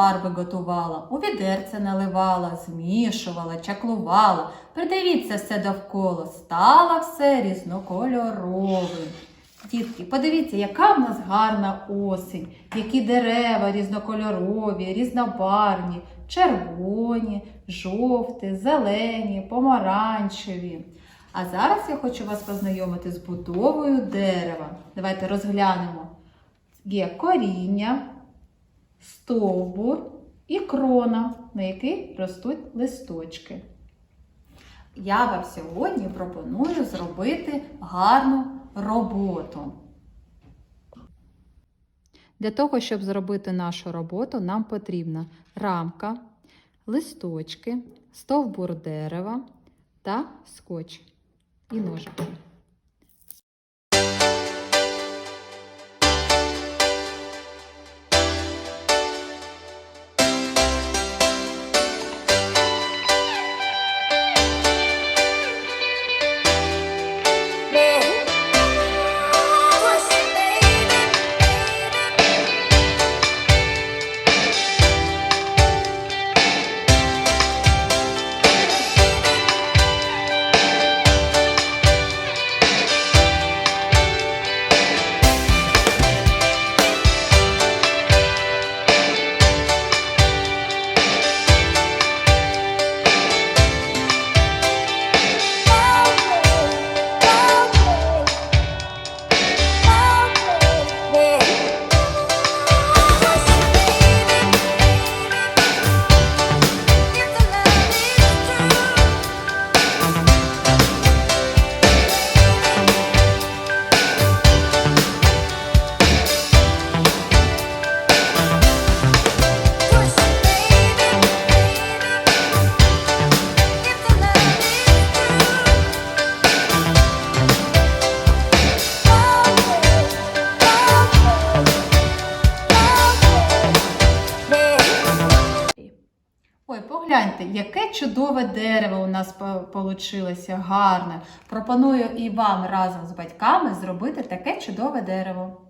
фарби готувала, у відерце наливала, змішувала, чаклувала. Придивіться все довкола, стало все різнокольоровим. Дітки, подивіться, яка в нас гарна осінь, які дерева різнокольорові, різнобарвні, червоні, жовті, зелені, помаранчеві. А зараз я хочу вас познайомити з будовою дерева. Давайте розглянемо. Є коріння, стовбур і крона, на якій ростуть листочки. Я вам сьогодні пропоную зробити гарну роботу. Для того, щоб зробити нашу роботу, нам потрібна рамка, листочки, стовбур дерева та скотч і ножики. Ой, погляньте, яке чудове дерево у нас вийшло, гарне. Пропоную і вам разом з батьками зробити таке чудове дерево.